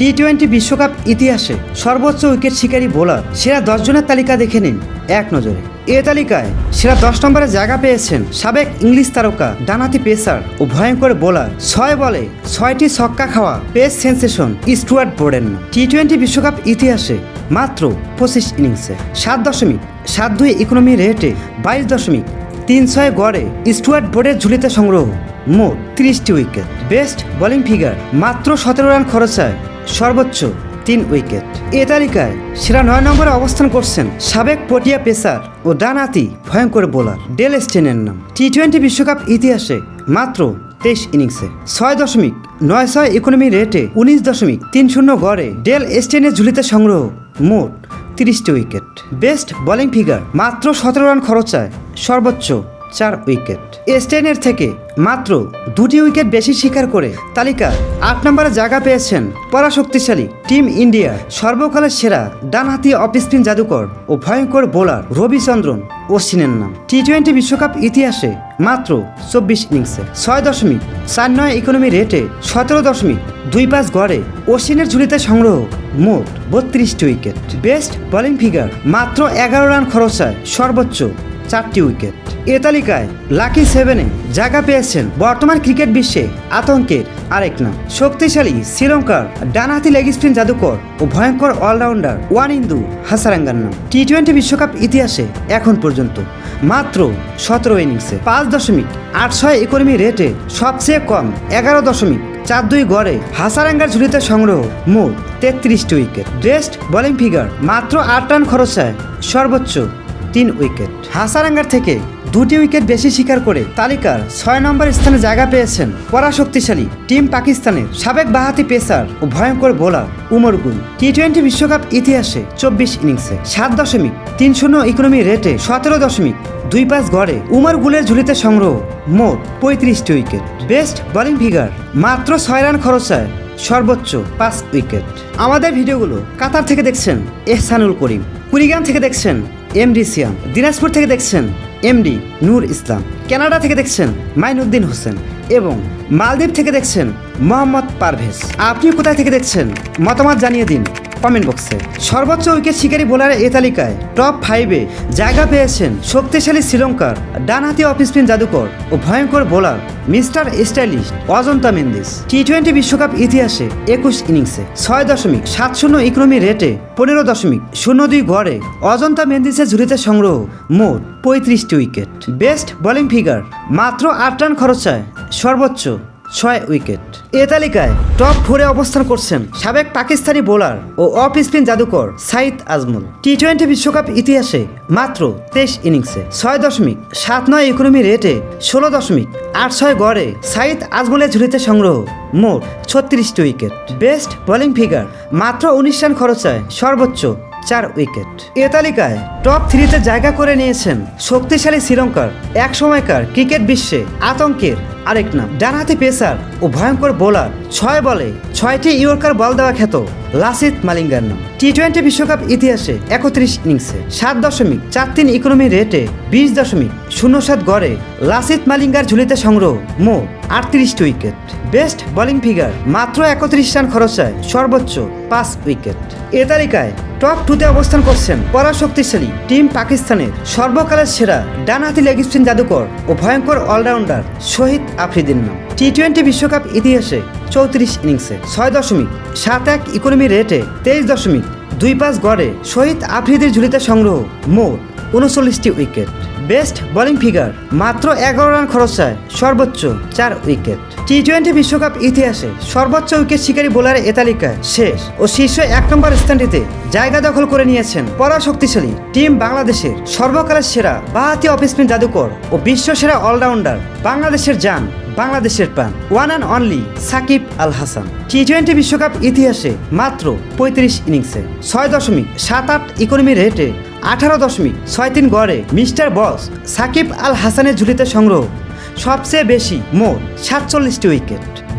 টি twenty বিশ্বকাপ ইতিহাসে সর্বোচ্চ উইকেট শিকারী বোলার সেরা দশজনের তালিকা দেখে নিন এক নজরে। এ তালিকায় সেরা দশ নম্বরে জায়গা পেয়েছেন সাবেক ইংলিশ তারকা ডানাতি পেসার ও ভয়ঙ্কর বোলার ছয় বলে ছয়টি ছক্কা খাওয়া pace sensation Stuart Broad. T twenty বিশ্বকাপ ইতিহাসে মাত্র পঁচিশ ইনিংসে সাত দশমিক সাত দুই ইকোনমি রেটে বাইশ দশমিক তিন ছয় গড়ে স্টুয়ার্ট বোর্ডের ঝুলিতে সংগ্রহ মোট তিরিশটি উইকেট। বেস্ট বোলিং ফিগার মাত্র সতেরো রান খরচায় সর্বোচ্চ তিন উইকেট। এ তালিকায় সেরা নয় নম্বরে অবস্থান করছেন সাবেক পটিয়া পেসার ও ডানাতি ভয়ঙ্কর বোলার ডেল স্টেনের নাম। টি টোয়েন্টি বিশ্বকাপ ইতিহাসে মাত্র তেইশ ইনিংসে ছয় দশমিক নয় ছয় ইকোনমি রেটে উনিশ দশমিক তিন শূন্য গড়ে ডেল স্টেনের ঝুলিতে সংগ্রহ মোট তিরিশটি উইকেট। বেস্ট বোলিং ফিগার মাত্র সতেরো রান খরচায় সর্বোচ্চ চার উইকেট। স্টেনের থেকে মাত্র দুটি উইকেট বেশি শিকার করে তালিকা আট নম্বরে জায়গা পেয়েছেন পরাশক্তিশালী টিম ইন্ডিয়া সর্বকালের সেরা ডানহাতি অফ স্পিন জাদুকর ও ভয়ঙ্কর বোলার রবিচন্দ্রন অশ্বিনের নাম। টি টোয়েন্টি বিশ্বকাপ ইতিহাসে মাত্র চব্বিশ ইনিংসে ছয় দশমিক চার নয় ইকোনমি রেটে সতেরো দশমিক দুই পাঁচ গড়ে অশ্বিনের ঝুলিতে সংগ্রহ মোট বত্রিশটি উইকেট। বেস্ট বোলিং ফিগার মাত্র এগারো রান খরচায় সর্বোচ্চ চারটি উইকেট। এ তালিকায় লাকি সেভেনে জায়গা পেয়েছেন বর্তমান ক্রিকেট বিশ্বে আতঙ্কের আরেক নাম। শক্তিশালী শ্রীলঙ্কার ডানহাতি লেগ স্পিন জাদুকর ও ভয়ঙ্কর অলরাউন্ডার ওয়ান ইন্দু হাসারাঙ্গার নাম। টি টোয়েন্টি বিশ্বকাপ ইতিহাসে এখন পর্যন্ত মাত্র সতেরো ইনিংসে পাঁচ দশমিক আট ছয় ইকোনমি রেটে সবচেয়ে কম এগারো দশমিক চার দুই গড়ে হাসারাঙ্গার ঝুলিতে সংগ্রহ মোট তেত্রিশটি উইকেট। বেস্ট বোলিং ফিগার মাত্র আট রান খরচায় সর্বোচ্চ তিন উইকেট। হাসারাঙ্গার থেকে দুটি উইকেট বেশি শিকার করে তালিকার ছয় নম্বর স্থানে জায়গা পেয়েছেন পরাশক্তিশালী টিম পাকিস্তানের সাবেক বাহাতি পেসার ও ভয়ঙ্কর বোলার উমর গুল। টি টোয়েন্টি বিশ্বকাপ ইতিহাসে চব্বিশ ইনিংসে সাত দশমিক তিন শূন্য ইকোনমি রেটে সতেরো দশমিক দুই পাঁচ গড়ে উমর গুলের ঝুলিতে সংগ্রহ মোট পঁয়ত্রিশটি উইকেট। বেস্ট বোলিং ফিগার, মাত্র ছয় রান খরচায় সর্বোচ্চ পাঁচ উইকেট। আমাদের ভিডিওগুলো কাতার থেকে দেখছেন এহসানুল করিম, কুড়িগ্রাম থেকে দেখছেন এমডি সিয়াম, দিনাজপুর থেকে দেখছেন এমডি নূর ইসলাম। কানাডা থেকে দেখছেন মাইনুদ্দিন হোসেন এবং মালদ্বীপ থেকে দেখছেন মোহাম্মদ পারভেজ। আপনি কোথায় থেকে দেখছেন মতামত জানিয়ে দিন। কমেন্ট বক্সে। সর্বোচ্চ উইকেট শিকারী বোলারের এ তালিকায় টপ ফাইভে জায়গা পেয়েছেন শক্তিশালী শ্রীলঙ্কার, ডানহাতি অফ স্পিন জাদুকর ও ভয়ঙ্কর bowler mister stylish Ajantha Mendis. T twenty বিশ্বকাপ ইতিহাসে একুশ ইনিংসে ছয় দশমিক সাত শূন্য ইকোনমি রেটে পনেরো দশমিক শূন্য দুই গড়ে অজন্তা মেন্দিসের ঝুড়িতে সংগ্রহ মোট পঁয়ত্রিশটি উইকেট। বেস্ট বোলিং ফিগার মাত্র আট রান খরচায় সর্বোচ্চ ছয় উইকেট। এ তালিকায় টপ ফোরে অবস্থান করছেন সাবেক পাকিস্তানি বোলার ও অফ স্পিন জাদুকর সাইদ আজমল। টি টোয়েন্টি বিশ্বকাপ ইতিহাসে মাত্র তেইশ ইনিংসে ছয় দশমিক সাত নয় ইকোনমি রেটে ষোলো দশমিক আট ছয় গড়ে সাইদ আজমলের ঝুলিতে সংগ্রহ মোট ছত্রিশটি উইকেট। বেস্ট বোলিং ফিগার মাত্র উনিশ রান খরচায় সর্বোচ্চ চার উইকেট। এ তালিকায় টপ থ্রিতে জায়গা করে নিয়েছেন শক্তিশালী শ্রীলঙ্কার, এক সময়কার ক্রিকেট বিশ্বে আতঙ্কের আরেক নাম। ডানহাতি পেসার ও ভয়ঙ্কর বোলার, ছয় বলে ছয়টি ইয়র্কার বল দেওয়া খ্যাত লাসিত মালিঙ্গার নাম। টি টোয়েন্টি বিশ্বকাপ ইতিহাসে একত্রিশ ইনিংসে সাত দশমিক চার তিন ইকোনমি রেটে বিশ দশমিক শূন্য সাত গড়ে লাসিত মালিঙ্গার ঝুলিতে সংগ্রহ মোট আটত্রিশটি উইকেট। বেস্ট বোলিং ফিগার, মাত্র একত্রিশ রান খরচায় সর্বোচ্চ পাঁচ উইকেট। এ তালিকায় টপ টুতে অবস্থান করছেন পরাশক্তিশালী টিম পাকিস্তানের সর্বকালের সেরা ডানহাতি লেগ স্পিন জাদুকর ও ভয়ঙ্কর অলরাউন্ডার শহীদ আফ্রিদির নাম। টি টোয়েন্টি বিশ্বকাপ ইতিহাসে চৌত্রিশ ইনিংসে ছয় দশমিক সাত এক ইকোনমি রেটে তেইশ দশমিক দুই পাঁচ গড়ে শহীদ আফ্রিদির ঝুলিতে সংগ্রহ মোট উনচল্লিশটি উইকেট। Best bowling figure. মাত্র এগারো রান খরচায় সর্বোচ্চ চার উইকেট। টি টোয়েন্টি বিশ্বকাপ ইতিহাসে সর্বোচ্চ উইকেট শিকারী বোলারের এ তালিকায় শেষ ও শীর্ষ এক নম্বর স্থানটিতে জায়গা দখল করে নিয়েছেন পরাশক্তিশালী টিম বাংলাদেশের সর্বকালের সেরা বাহাতি অফ স্পিন জাদুকর ও বিশ্ব সেরা অলরাউন্ডার বাংলাদেশের যান বাংলাদেশের পান one and only Shakib Al Hasan. T twenty বিশ্বকাপ ইতিহাসে মাত্র পঁয়ত্রিশ ইনিংসে ছয় দশমিক সাত আট ইকোনমি রেটে আঠারো দশমিক ছয় তিন গড়ে মিস্টার বস সাকিব আল হাসানের ঝুলিতে সংগ্রহ সবচেয়ে বেশি মোট সাতচল্লিশটি উইকেট।